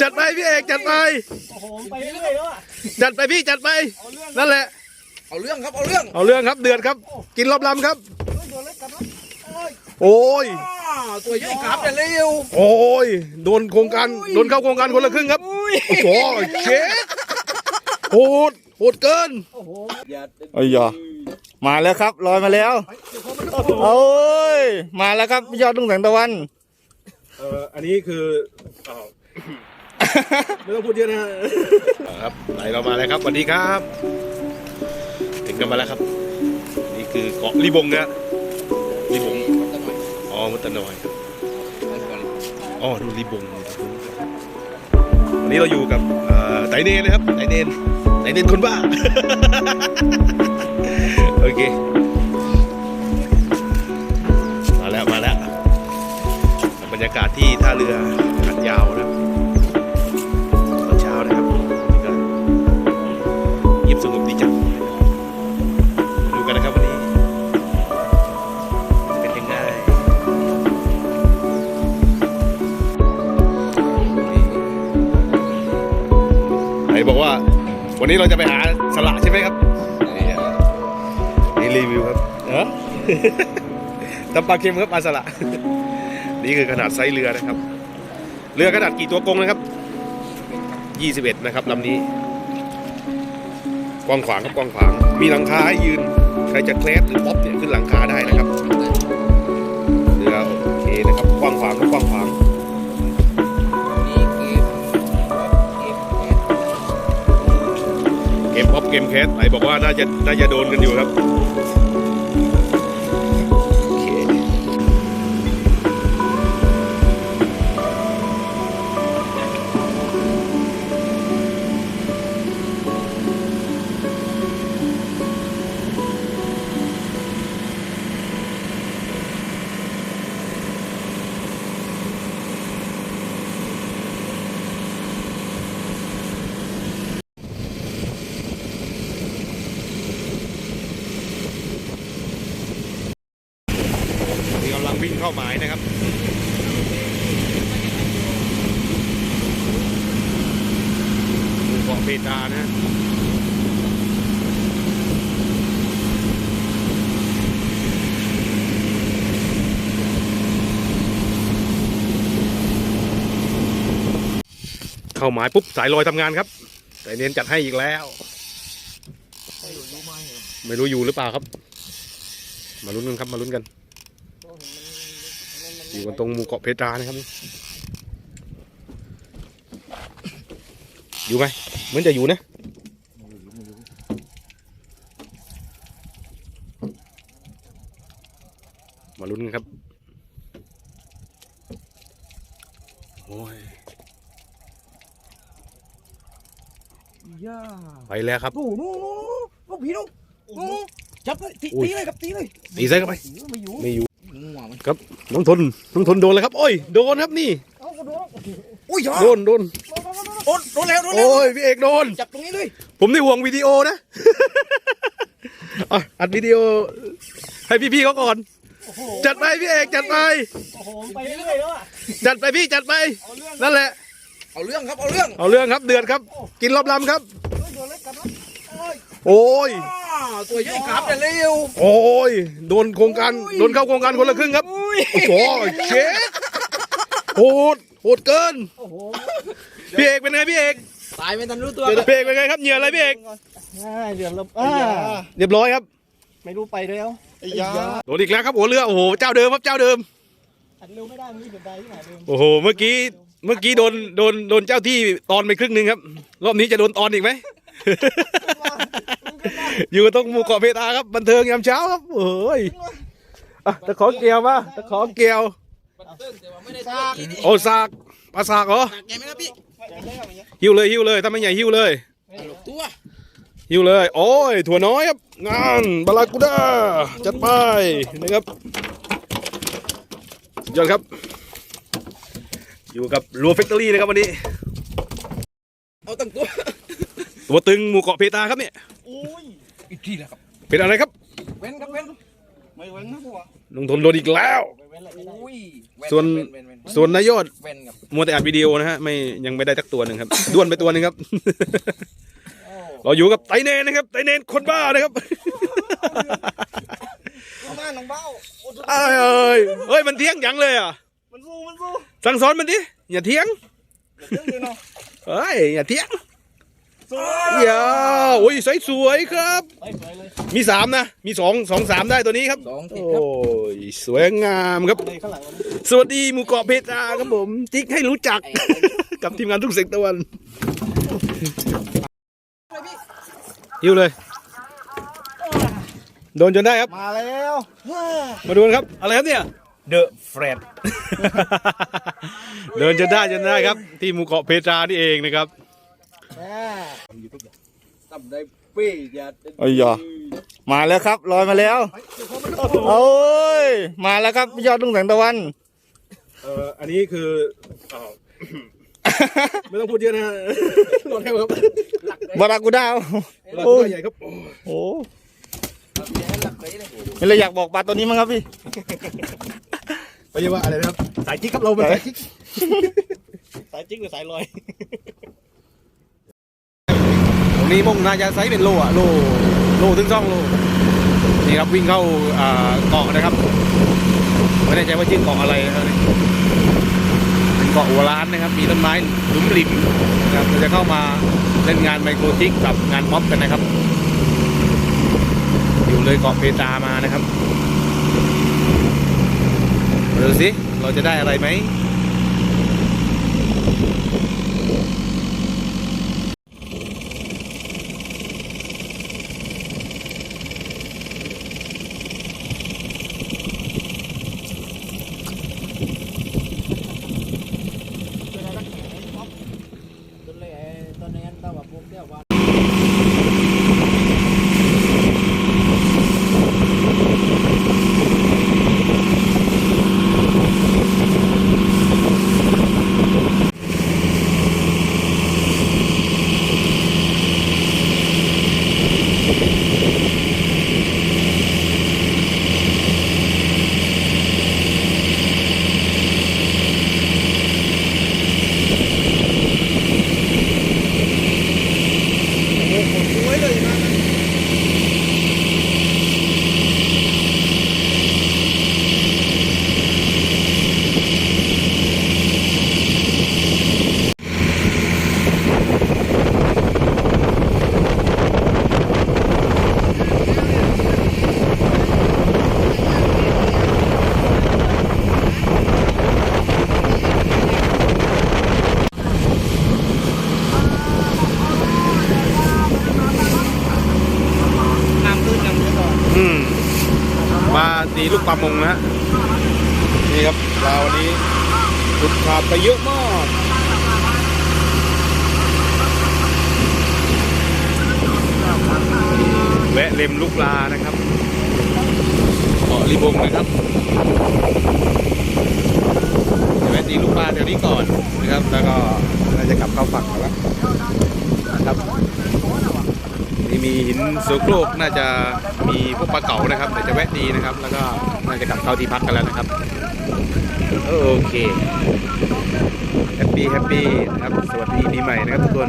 จัดไปพี่เอกจัดไป โอ้โหไปเรื่อยแล้วอะจัดไปพี่จัดไป นั่นแหละ เอาเรื่องครับเอาเรื่องเอาเรื่องครับเดือดครับ กินรอบลำครับโดนเล็กกันแล้วโอ้ยอ่าตัวใหญ่ครับอย่าเร็วโอ้ย โดนโครงการ โดนเข้าโครงการคนละครึ่งครับ โอ้โหเช็ดโหดโหดเกินโอ้โหอย่าไอ้ยามาแล้วครับลอยมาแล้วโอ้ยมาแล้วครับยอดลุงแสงตะวัน เอออันนี้คือ ไม่ต้องพูดเยอะนะครับไหลเรามาแล้วครับสวัสดีครับ ถึงกันมาแล้วครับ นี่คือเกาะลีบงนะลีบงอ๋อมุตตะนอยครับอ๋อดูลีบงวันนี้เราอยู่กับไตเนนนะครับไตเนนไตเนนคนบ้าโอเคมาแล้วมาแล้วบรรยากาศที่ท่าเรือ นนี้เราจะไปหาสละใช่ไหมครับนี่ฮะนี่รีวิวครับเออตำปลาเค็มครับปลาสละ นี่คือขนาดไซส์เรือนะครับ เรือขนาดกี่ตัวกงนะครับ 21 นะครับลำนี้กว้างขวางครับกว้างขวาง มีหลังคาให้ยืน ใครจะเคลสหรือป๊อปเนี่ยขึ้นหลังคาได้นะครับ เกมเกมป๊อปเกมแคสไหนบอกว่าน่าจะน่าจะโดนกันอยู่ครับ หมู่เกาะเพตานะเข้าหมายปุ๊บสายลอยทำงานครับ แต่เน้นจัดให้อีกแล้ว ไม่รู้อยู่หรือเปล่าครับ มาลุ้นกันครับมาลุ้นกัน อยู่กันตรงหมู่เกาะเพตรานะครับ อยู่ไหมเหมือนจะอยู่นะมาลุ้นกันครับ โอ้ยย่าไปแล้วครับ โอ้โหโอ้พี่น้องโอ้จับเลยตีอุ้ยตีเลยครับตีเลยตีใส่เข้าไปไม่อยู่ไม่อยู่งัวมันน้องทนน้องทนโดนเลยครับ โอ้ยโดนครับนี่เอากระโดดอุ้ยจ้าโดนโดนโด นโดนแล้วโดนแล้วโอ้ยพี่เอกโดน จับตรงนี้เลย ผมนี่ห่วงวิดีโอนะอะอัดวิดีโอ ให้พี่ๆเขาก่อนโอ้โหจัดไปพี่เอกจัดไปโอ้โหไปเรื่อยแล้วอะจัดไปพี่จัดไปเอาเรื่องนั่นแหละ เอาเรื่องครับเอาเรื่อง เอาเรื่องครับเดือดครับ กินรอบลำครับโดนเล็กกันแล้วโอ้ยอ่าตัวใหญ่ครับอย่าเร็วโอ้ยโดนโครงการโดนเข้าโครงการคนละครึ่งครับโอ้โหเช็ดโหดโหดเกินโอ้โห พี่เอกเป็นไงพี่เอกตายไม่ทันรู้ตัวพี่เอกเป็นไงครับเหยื่ออะไรพี่เอกง่ายเดือดลมอ่าเรียบร้อยครับ ไม่รู้ไปแล้วไอ้ยาโดนอีกแล้วครับหัวเรือโอ้โหเจ้าเดิมครับเจ้าเดิมอัดเร็วไม่ได้มีเดือดใดที่ไหนเดิมโอ้โหเมื่อกี้เมื่อกี้โดนโดนโดนเจ้าที่ตอนไปครึ่งหนึ่งครับ รอบนี้จะโดนตอนอีกไหมอยู่ตรงหมู่เกาะเพตาครับบันเทิงยามเช้าครับโอ้ยอะตะขอเกี่ยวมาตะขอเกี่ยวซากโอ้สากปลาสากเหรอหนักใหญ่ไหมครับพี่ หิวเลยหิวเลยถ้าไม่ใหญ่หิวเลยตัวหิวเลย โอ้ยถั่วน้อยครับงานบาลากูด้าจัดไปนะครับสุดยอดครับ อยู่กับรัวแฟคทอรี่นะครับวันนี้ เอาตั้งตัว ตัวตึงหมู่เกาะเพตาครับเนี่ยอุ้ยอีกทีแล้วครับ เป็นอะไรครับ เว้นครับเว้นไม่เว้นนะพวกลุงทนโดนอีกแล้วไปเว้นอะไรไม่ได้อุ้ยส่วน เว้นเว้นเว้นเว้นส่วนนายยอดเว้นกับมัวแต่อัดวิดีโอนะฮะไม่ยังไม่ได้สักตัวหนึ่งครับ ด้วนไปตัวหนึ่งครับโอ้เราอยู่กับไตเนนนะครับไตเนนคนบ้านะครับลูกบ้านน้องเบ้าโอ้ยเอ้ยเอ้ยเฮ้ยมันเที่ยงยังเลยอะมันสู้มันสู้สั่งสอนมันดิอย่าเที่ยง เดี๋ยวเดี๋ยวเนาะเฮ้ยอย่าเที่ยง สู้อย่าโอ้ยสวยสวยๆครับไปสวยเลยมีสามนะ มีสองสองสามได้ตัวนี้ครับ สองติดโอ้ครับยสวยงามครับเลยข้างหลังมันสวัสดีหมู่เกาะเพตราครับผม ติ๊กให้รู้จัก กับทีมงานทุกเสกตะวันยิวเลย โดนจนได้ครับ มาแล้วมาดูกันครับ อะไรครับเนี่ย The Friend เดินจนได้จนได้ครับ ที่หมู่เกาะเพตรานี่เองนะครับแม่ ทำได้ปีอย่าเอ้ยอย่ามาแล้วครับลอยมาแล้วโอ้ยมาแล้วครับพี่ยอดลุงแสงตะวันเอ่ออันนี้คือเอ่อไม่ต้องพูดเยอะนะฮะรอดแค่ครับบารากูดาวรอดโอ้ยใหญ่ครับโอ้ยโอ้หลักเลยเลยไม่เลยอยากบอกปลาตัวนี้มั้งครับพี่ไม่ใช่ว่าอะไรนะครับ สายจิ๊กครับเราเป็นสายจิ๊กสายจิ๊กหรือสายลอยตรง นี้มุ่งน่าจะไซเป็นโลอะโลโลถึงสองโลนี่ครับวิ่งเข้าเกาะนะครับไม่แน่ใจว่าชื่อเกาะอะไรนะครับเป็นเกาะหัวล้านนะครับ มีต้นไม้หลุมหลิมนะครับเราจะเข้ามาเล่นงานไมโครทิกกับงานม็อบกันนะครับ อยู่เลยเกาะเพตามานะครับดูสิเราจะได้อะไรไหม ต้นเลยต้นนี้ต้นแบบพวกเที่ยวว่า น้ำขึ้นน้ำขึ้นก่อน อืมมา ตีลูกปลามงนะฮะนี่ครับเราวันนี้หลุดขาดไปเยอะมากแวะเล็มลูกปลานะครับเกาะริบงนะครับแวะตีลูกปลาแถวนี้ก่อนนะครับ แล้วก็เราจะกลับเข้าฝั่งแล้วครับ นี่มีหินโซโครกน่าจะมีพวกปลาเก๋านะครับเดี๋ยวจะแวะดีนะครับ แล้วก็น่าจะกลับเข้าที่พักกันแล้วนะครับ โอเคแฮปปี้แฮปปี้นะครับสวัสดีปีใหม่นะครับทุกคน